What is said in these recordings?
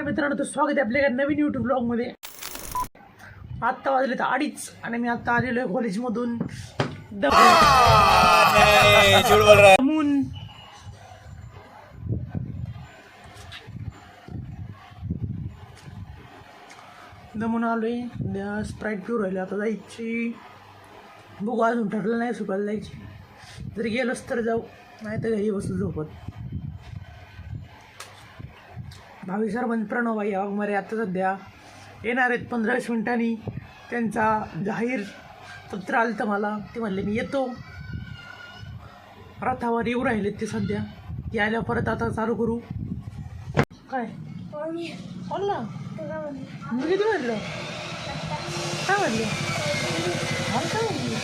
नमस्कार मित्रांनो तर स्वागत आहे आपल्या नवीन यूट्यूब ब्लॉगमध्ये आत्ता वाजले तर अडीच आणि मी आत्ता आलेलो आहे कॉलेजमधून दमून. दमून आलोय. स्प्राईट पिऊ राहिले. आता जायची. बघू अजून ठरलं नाही सुकायला जायची. जर गेलोच तर जाऊ नाही तर घरी बसू झोपत. भावी सरपंच प्रणवबाई वाघमारे आता सध्या येणार आहेत पंधरा वीस मिनिटांनी. त्यांचा जाहीर पत्र आलं तर मला. ते म्हणले मी येतो. रथावर येऊ राहिलेत ते सध्या. ते आल्या परत आता चालू करू. काय? बोलला मी किती म्हणलं? काय म्हणलं? काय म्हणलं?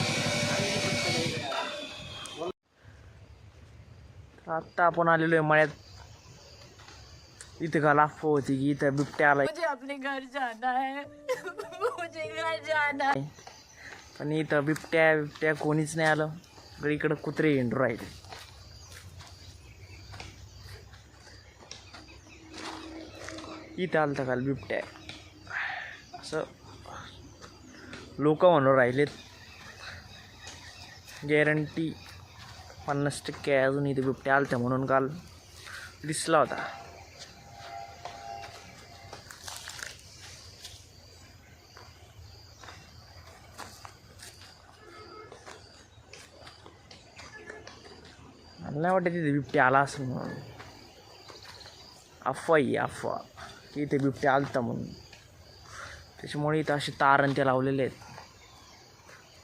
आत्ता आपण आलेलो आहे मळ्यात. इथे का लाफो होती की इथं बिबट्या आलाय. मुझे अपने घर जाना है। मुझे घर जाना है। पण इथं बिबट्या बिबट्या कोणीच नाही आलं. इकडे इकडं कुत्रे हिंडू राहिले. इथं आलं काल बिबट्या. असं लोक म्हणून राहिलेत. गॅरंटी पन्नास टक्के अजून इथे बिबट्या आलत्या म्हणून काल दिसला होता. मला नाही वाटत तिथे बिबट्या आला असं म्हणून. अफवा ही अफवा. की इथे बिबट्या आलता म्हणून. त्याच्यामुळे इथं असे तार आणि ते लावलेले आहेत.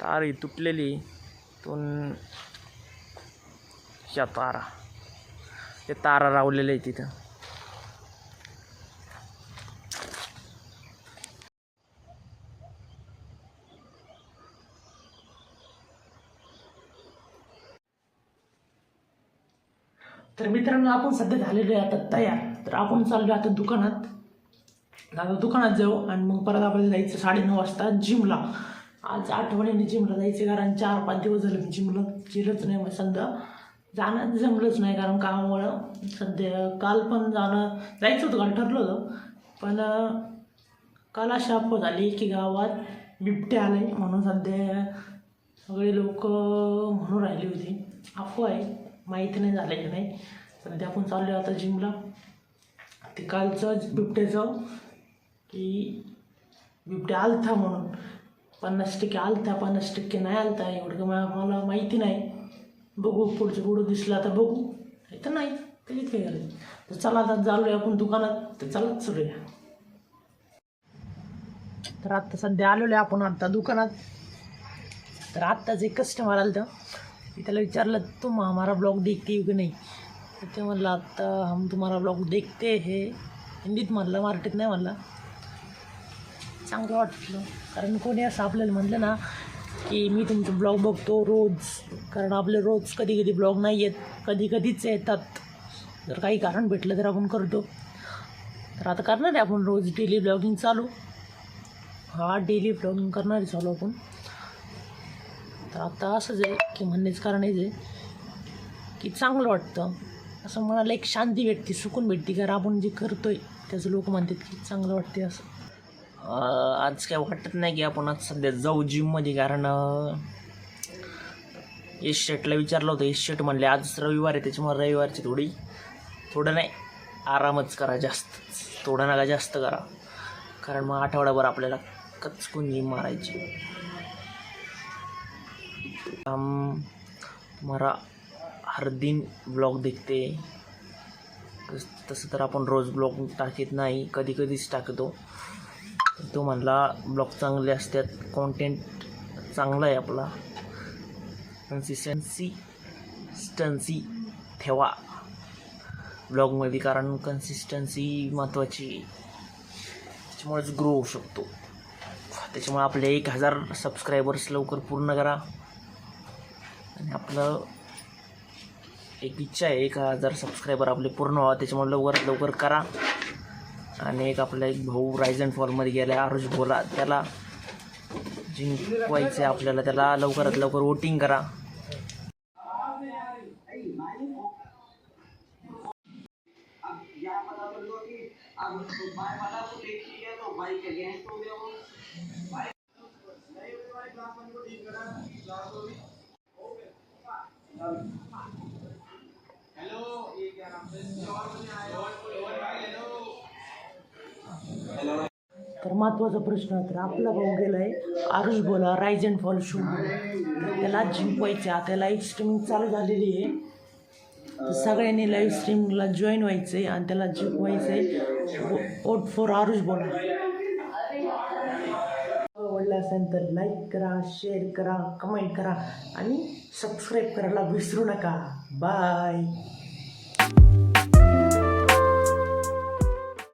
तार ही तुटलेली तून ह्या तारा. ते तारा लावलेले आहेत तिथं तर मित्रांनो आपण सध्या झालेलो आहे आता तयार. तर आपण चाललो आता दुकानात. आता दुकानात जाऊ आणि मग परत आपल्याला जायचं साडेनऊ वाजता जिमला. आज आठवणीने जिमला जायचं कारण चार पाच दिवस झाले मी जिमला गेलोच नाही मग सध्या. जाणं जमलंच नाही कारण कामामुळं सध्या काल पण जाणं जायचं होतं काल ठरलं होतं. पण काल अशी अफवा झाली की गावात बिबटे आले म्हणून सध्या सगळे लोक म्हणून राहिली होती. अफवा आहे. माहिती नाही झालं की नाही. सध्या आपण चाललो आता जिमला ते कालचं बिबट्याचं की बिबट्या आलथा म्हणून. पन्नास टक्के आलता पन्नास टक्के नाही आलता. एवढं मला माहिती नाही. बघू पुढचं पुढं दिसलं आता बघू. नाही तर नाही. तर काय झालं तर चला आता चालू आहे आपण दुकानात. तर चला चलूया. तर आत्ता सध्या आलेलो आहे आपण आत्ता दुकानात. तर आत्ताच एक कस्टमर आलं तर मी त्याला विचारलं तुम हमारा ब्लॉग देखते हो की नाही? तर ते म्हणलं आत्ता हम तुम्हाला ब्लॉग देखते हे. हिंदीत म्हणलं मराठीत नाही म्हणलं. चांगलं वाटलं. कारण कोणी असं आपल्याला म्हणलं ना की मी तुमचं ब्लॉग बघतो रोज. कारण आपले रोज कधी कधी ब्लॉग नाही येत कधी कधीच येतात. जर काही कारण भेटलं तर आपण करतो. तर आता करणार आहे आपण रोज डेली ब्लॉगिंग चालू. हा डेली ब्लॉगिंग करणार आहे चालू आपण. तर आता असंच आहे की म्हणण्याचं कारण हेच आहे की चांगलं वाटतं. असं मनाला एक शांती भेटते सुकून भेटते कारण आपण जे करतो आहे त्याचं लोक म्हणतात की चांगलं वाटते असं. आज काय वाटत नाही की आपण आज सध्या जाऊ जिममध्ये कारण अं, यश शेटला विचारलं होतं. यश शेट म्हणले आज रविवार आहे त्याच्यामुळे रविवारची थोडी थोडं नाही आरामच करा जास्त थोडं नका जास्त करा. कारण मग आठवडाभर आपल्याला कचकून जिम मारायची. हम हमारा हर दिन ब्लॉग देखते तसं तर आपण रोज ब्लॉग टाकत नाही कधी कधीच टाकतो तो म्हणला ब्लॉग चांगले असतात कॉन्टेंट चांगला आहे आपला। कन्सिस्टन्सी स्टन्सी ठेवा. ब्लॉगमध्ये कारण कन्सिस्टन्सी महत्त्वाची त्याच्यामुळेच ग्रो होऊ शकतो. त्याच्यामुळे आपले एक हजार सबस्क्रायबर्स लवकर पूर्ण करा. आणि आपलं एक इच्छा आहे एक हजार सबस्क्रायबर आपले पूर्ण व्हावं त्याच्यामुळे लवकरात लवकर करा. आणि एक आपला एक भाऊ रायझन फॉलमध्ये गेला आहे आरुष बोला. त्याला जिंकवायचं आहे आपल्याला त्याला लवकरात लवकर वोटिंग करा. तर महत्त्वाचा प्रश्न तर आपला भाऊ गेलाय. आरुष बोला राईज अँड फॉल शो त्याला जिंकवायचं आता लाईव्ह स्ट्रीमिंग चालू झालेली आहे. सगळ्यांनी लाईव्ह स्ट्रीमिंगला जॉईन व्हायचं आहे आणि त्याला जिंकवायचं आहे वोट फॉर आरुष बोला. असेल तर लाईक करा शेअर करा कमेंट करा आणि सबस्क्राईब करायला विसरू नका. बाय